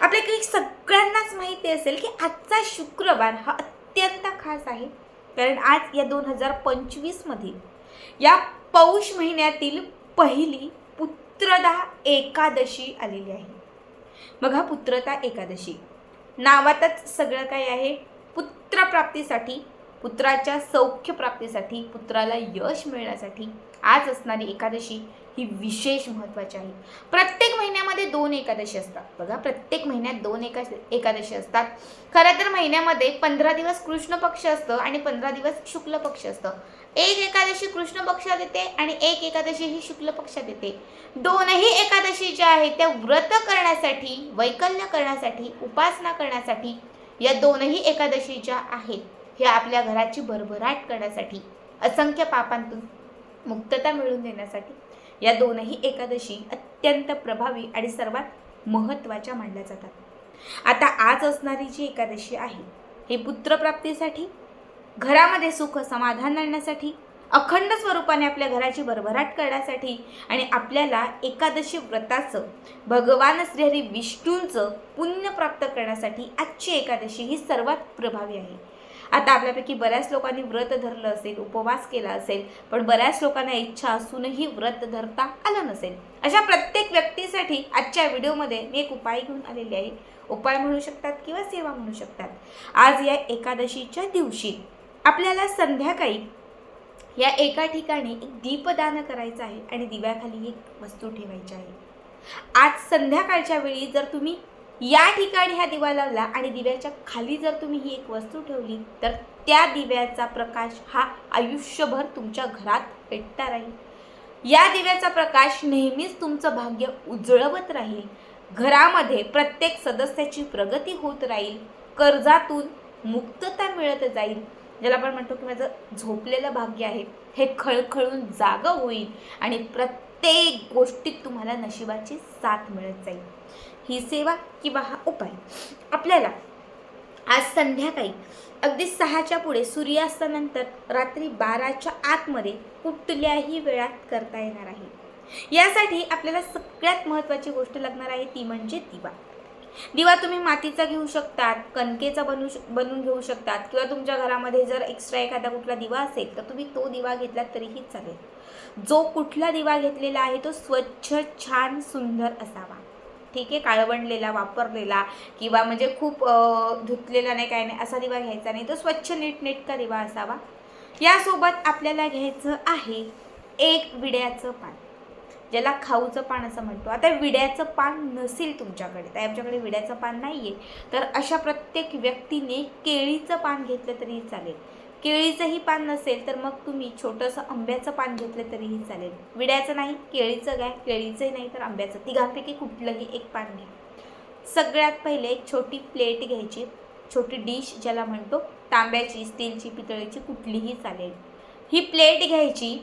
आपल्याकडे सगळ्यांनाच माहिती असेल की आजचा शुक्रवार हा अत्यंत खास आहे. कारण आज या दोन हजार पंचवीसमधील या पौष महिन्यातील पहिली पुत्रदा एकादशी आलेली आहे. बघा पुत्रता एकादशी. नावातच सगळं काय आहे? पुत्रप्राप्तीसाठी पुत्राच्या सौख्य प्राप्तीसाठी पुत्राला यश मिळण्यासाठी आज असणारी एकादशी ही विशेष महत्त्वाची आहे. प्रत्येक महिन्यामध्ये दोन एकादशी असतात. बघा प्रत्येक महिन्यात दोन एका एकादशी असतात. खरं तर महिन्यामध्ये पंधरा दिवस कृष्ण पक्ष असतं आणि पंधरा दिवस शुक्ल पक्ष असतं. एक एकादशी कृष्ण पक्षात येते आणि एक एकादशी ही शुक्ल पक्षात येते दोनही एकादशी ज्या आहेत त्या व्रत करण्यासाठी वैकल्य करण्यासाठी उपासना करण्यासाठी या दोनही एकादशी ज्या आहेत हे आपल्या घराची भरभराट करण्यासाठी असंख्य पापांतून मुक्तता मिळवून देण्यासाठी या दोनही एकादशी अत्यंत प्रभावी आणि सर्वात महत्त्वाच्या मानल्या जातात. आता आज असणारी जी एकादशी आहे हे पुत्रप्राप्तीसाठी घरामध्ये सुख समाधान आणण्यासाठी अखंड स्वरूपाने आपल्या घराची भरभराट करण्यासाठी आणि आपल्याला एकादशी व्रताचं भगवान श्रीहरी विष्णूंचं पुण्य प्राप्त करण्यासाठी आजची एकादशी ही सर्वात प्रभावी आहे. आता आपल्यापैकी बऱ्याच लोकांनी व्रत धरलं असेल उपवास केला असेल पण बऱ्याच लोकांना इच्छा असूनही व्रत धरता आलं नसेल. अशा प्रत्येक व्यक्तीसाठी आजच्या व्हिडिओमध्ये मी एक उपाय घेऊन आलेली आहे. उपाय म्हणू शकतात किंवा सेवा म्हणू शकतात. आज या एकादशीच्या दिवशी आपल्याला संध्याकाळी या एका ठिकाणी एक दीपदान करायचं आहे आणि दिव्याखाली एक वस्तू ठेवायची आहे. आज संध्याकाळच्या वेळी जर तुम्ही या ठिकाणी हा दिवा लावला आणि दिव्याच्या खाली जर तुम्ही ही एक वस्तू ठेवली तर त्या दिव्याचा प्रकाश हा आयुष्यभर तुमच्या घरात पेटता राहील. या दिव्याचा प्रकाश नेहमीच तुमचं भाग्य उजळवत राहील. घरामध्ये प्रत्येक सदस्याची प्रगती होत राहील. कर्जातून मुक्तता मिळत जाईल. ज्याला आपण म्हणतो की माझं झोपलेलं भाग्य आहे हे खळखळून जागं होईल आणि प्रत्येक गोष्टीत तुम्हाला नशिबाची साथ मिळत जाईल. ही सेवा किंवा हा उपाय आपल्याला आज संध्याकाळी अगदी सहाच्या पुढे सूर्यास्तानंतर रात्री बाराच्या आतमध्ये कुठल्याही वेळात करता येणार आहे. यासाठी आपल्याला सगळ्यात महत्त्वाची गोष्ट लागणार आहे ती म्हणजे दिवा. दिवा तुम्ही मातीचा घेऊ शकतात कणकेचा बनू बनवून घेऊ शकतात किंवा तुमच्या घरामध्ये जर एक्स्ट्रा एखादा कुठला दिवा असेल तर तुम्ही तो दिवा घेतलात तरीही चालेल. जो कुठला दिवा घेतलेला आहे तो स्वच्छ छान सुंदर असावा. ठीक आहे? काळवंडलेला वापरलेला किंवा म्हणजे खूप धुतलेला नाही काय नाही असा दिवा घ्यायचा नाही. तो स्वच्छ नीटनेटका दिवा असावा. यासोबत आपल्याला घ्यायचं आहे एक विड्याचं पान. ज्याला खाऊचं पान असं म्हणतो. आता विड्याचं पान नसेल तुमच्याकडे तर आमच्याकडे विड्याचं पान नाही आहे तर अशा प्रत्येक व्यक्तीने केळीचं पान घेतलं तरीही चालेल. केळीचंही पान नसेल तर मग तुम्ही छोटंसं आंब्याचं पान घेतलं तरीही चालेल. विड्याचं नाही केळीचं घ्या. केळीचंही नाही तर आंब्याचं. तिघांपैकी कुठलंही एक पान घ्या. सगळ्यात पहिले एक छोटी प्लेट घ्यायची. छोटी डिश ज्याला म्हणतो तांब्याची स्टीलची पितळीची कुठलीही चालेल. ही प्लेट घ्यायची.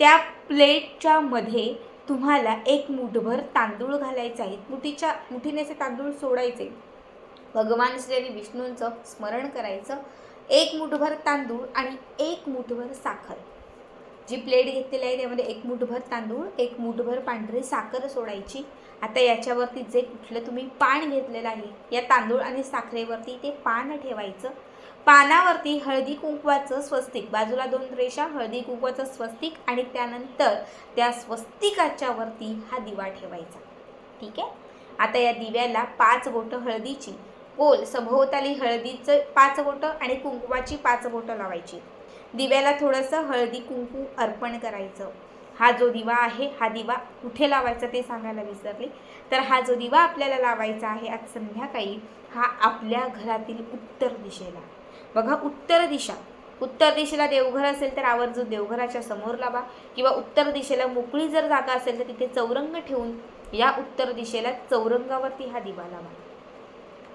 त्या प्लेटच्या मध्ये तुम्हाला एक मुठभर तांदूळ घालायचा आहे. मुठीच्या मुठीने असे तांदूळ सोडायचे. भगवान श्री विष्णूंचं स्मरण करायचं. एक मुठभर तांदूळ आणि एक मुठभर साखर. जी प्लेट घेतलेली आहे त्यामध्ये एक मुठभर तांदूळ एक मुठभर पांढरी साखर सोडायची. आता याच्यावरती जे कुठलं तुम्ही पान घेतलेलं आहे या तांदूळ आणि साखरेवरती ते पान ठेवायचं. पानावरती हळदी कुंकवाचं स्वस्तिक. बाजूला दोन रेषा हळदी कुंकवाचं स्वस्तिक आणि त्यानंतर त्या स्वस्तिकाच्या वरती हा दिवा ठेवायचा. ठीक आहे? आता या दिव्याला पाच बोटं हळदीची. गोल सभोवताली हळदीचं पाच बोटं आणि कुंकवाची पाच बोटं लावायची. दिव्याला थोडंसं हळदी कुंकू अर्पण करायचं. हा जो दिवा आहे हा दिवा कुठे लावायचा ते सांगायला विसरले. तर हा जो दिवा आपल्याला लावायचा आहे आज संध्याकाळी हा आपल्या घरातील उत्तर दिशेला. बघा उत्तर दिशा. उत्तर दिशेला देवघर असेल तर आवर्जून देवघराच्या समोर लावा. किंवा उत्तर दिशेला मोकळी जर जागा असेल तर तिथे चौरंग ठेवून या उत्तर दिशेला चौरंगावरती हा दिवा लावा.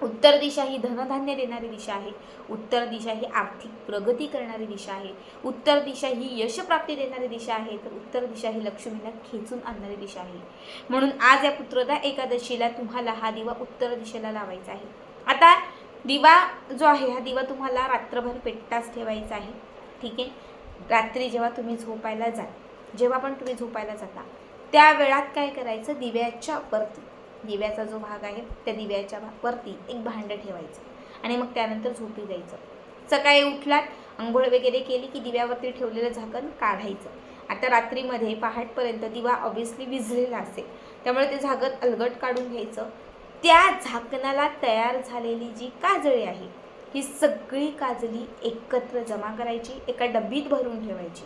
उत्तर दिशा ही धनधान्य देणारी दिशा आहे. उत्तर दिशा ही आर्थिक प्रगती करणारी दिशा आहे. उत्तर दिशा ही यशप्राप्ती देणारी दिशा आहे. तर उत्तर दिशा ही लक्ष्मीला खेचून आणणारी दिशा आहे. म्हणून आज या पुत्रदा एकादशीला तुम्हाला हा दिवा उत्तर दिशेला लावायचा आहे. आता दिवा जो आहे हा दिवा तुम्हाला रात्रभर पेटताच ठेवायचा आहे. ठीक आहे? रात्री जेव्हा तुम्ही झोपायला जाल जेव्हा पण तुम्ही झोपायला जाता त्या वेळात काय करायचं? दिव्याच्या वरती दिव्याचा जो भाग आहे त्या दिव्याच्या वरती एक भांडं ठेवायचं आणि मग त्यानंतर झोपी जायचं. सकाळी उठलात आंघोळ वगैरे केली की दिव्यावरती ठेवलेलं झाकण काढायचं. आता रात्रीमध्ये पहाटपर्यंत दिवा ऑब्विसली विझलेला असेल. त्यामुळे ते झाकण अलगट काढून घ्यायचं. त्या झाकणाला तयार झालेली जी काजळी आहे ही सगळी काजळी एकत्र जमा करायची एका डब्बीत भरून ठेवायची.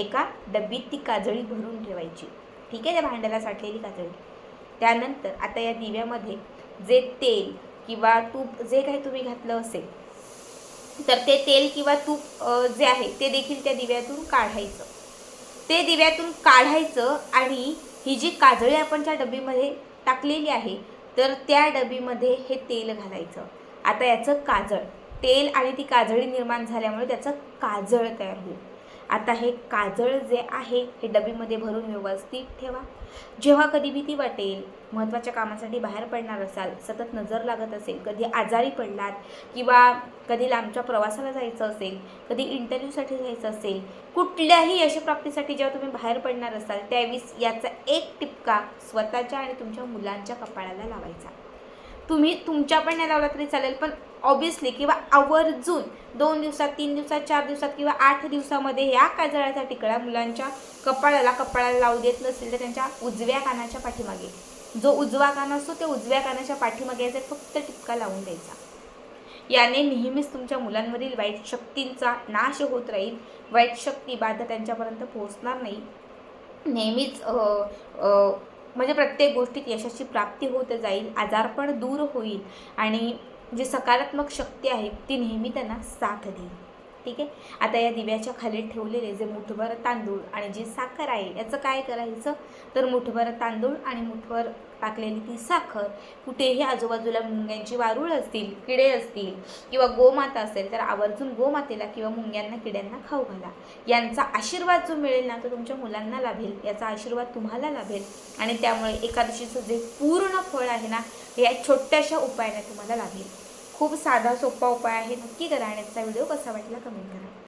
एका डब्बीत ती काजळी भरून ठेवायची. ठीक आहे त्या भांड्याला साठलेली काजळी. त्यानंतर आता या दिव्यामध्ये जे तेल किंवा तूप जे काही तुम्ही घातलं असेल तर ते तेल किंवा तूप जे आहे ते देखील त्या दिव्यातून काढायचं. ते दिव्यातून काढायचं आणि ही जी काजळी आपण त्या डब्बीमध्ये टाकलेली आहे तर त्या डबीमध्ये हे तेल घालायचं. आता याचं काजळ. तेल आणि ती काजळी निर्माण झाल्यामुळे त्याचं काजळ तयार होईल. आता हे काजळ जे आहे हे डबीमध्ये भरून व्यवस्थित ठेवा. जेव्हा कधी भीती वाटेल महत्त्वाच्या कामासाठी बाहेर पडणार असाल सतत नजर लागत असेल कधी आजारी पडलात किंवा कधी लांबच्या प्रवासाला जायचं असेल कधी इंटरव्ह्यूसाठी जायचं असेल कुठल्याही यशप्राप्तीसाठी जेव्हा तुम्ही बाहेर पडणार असाल त्यावेळीस याचा एक टिपका स्वतःच्या आणि तुमच्या मुलांच्या कपाळाला लावायचा. तुम्ही तुमच्या पण नाही लावला तरी चालेल पण ऑब्विसली किंवा आवर्जून दोन दिवसात तीन दिवसात चार दिवसात किंवा आठ दिवसामध्ये या काजळाचा टिकळा मुलांच्या कपाळाला कपाळाला लावू देत नसेल तर त्यांच्या उजव्या कानाच्या पाठीमागे. जो उजवा कान असतो त्या उजव्या कानाच्या पाठीमागे याचा फक्त टिपका लावून द्यायचा. याने नेहमीच तुमच्या मुलांवरील वाईट शक्तींचा नाश होत राहील. वाईट शक्ती बाधा त्यांच्यापर्यंत पोहोचणार नाही. नेहमीच म्हणजे प्रत्येक गोष्टीत यशाची प्राप्ती होत जाईल आजारपण दूर होईल आणि जी सकारात्मक शक्ती आहे ती नेहमी त्यांना साथ देईल. ठीक आहे? आता या दिव्याच्या खाली ठेवलेले जे मुठभर तांदूळ आणि जी साखर आहे याचं काय करायचं? तर मुठभर तांदूळ आणि मुठभर टाकलेली ती साखर कुठेही आजूबाजूला मुंग्यांची वारूळ असतील किडे असतील किंवा गोमाता असेल तर आवर्जून गोमातेला किंवा मुंग्यांना किड्यांना खाऊ घाला. यांचा आशीर्वाद जो मिळेल ना तो तुमच्या मुलांना लाभेल. याचा आशीर्वाद तुम्हाला लाभेल. आणि त्यामुळे एकादशीचं जे पूर्ण फळ आहे ना या छोट्याशा उपायाने तुम्हाला लाभेल. खूप साधा सोपा उपाय आहे. नक्की करा आणि व्हिडिओ कसा वाटला कमेंट करा.